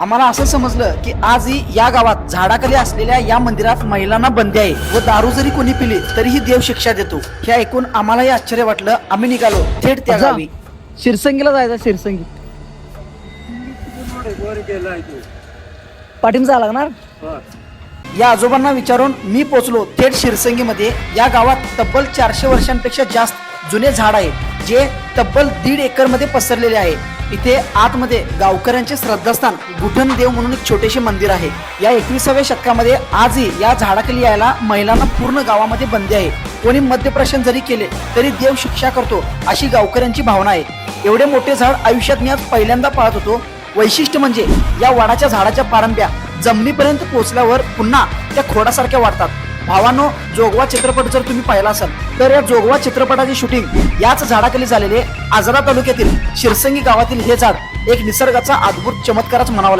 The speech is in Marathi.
आम्हाला असं समजलं की आजही या गावात झाडाखाली असलेल्या या मंदिरात महिलांना बंदी आहे व दारू जरी कोणी पिली तरीही देव शिक्षा देतो. हे ऐकून आम्हालाही आश्चर्य वाटलं. आम्ही निघालो. थेट त्या. गावी. शिरसंगीला जायचं शिरसंगी. पाठीम जा लागणार? या आजोबांना विचारून मी पोचलो थेट शिरसंगीमध्ये. या गावात तब्बल चारशे वर्षांपेक्षा जास्त जुने झाड आहे जे तब्बल दीड एकरमध्ये पसरलेले आहे. इथे आतमध्ये गावकऱ्यांचे श्रद्धास्थान गुठण देव म्हणून एक छोटेसे मंदिर आहे. या एकविसाव्या शतकामध्ये आजही या झाडाखाली यायला महिलांना पूर्ण गावामध्ये बंदी आहे. कोणी मद्यप्राशन जरी केले तरी देव शिक्षा करतो अशी गावकऱ्यांची भावना आहे. एवढे मोठे झाड आयुष्यात मी आज पहिल्यांदा पाहत होतो. वैशिष्ट्य म्हणजे या वडाच्या झाडाच्या पारंब्या जमिनीपर्यंत पोहोचल्यावर पुन्हा त्या खोडासारख्या वाटतात भावानो जोगवा चित्रपट जर तुम्ही पाहिला असाल तर या जोगवा चित्रपटाची शूटिंग याच झाडाखाली झालेले आजरा तालुक्यातील शिरसंगी गावातील हे झाड एक निसर्गाचा अद्भुत चमत्कारच म्हणावा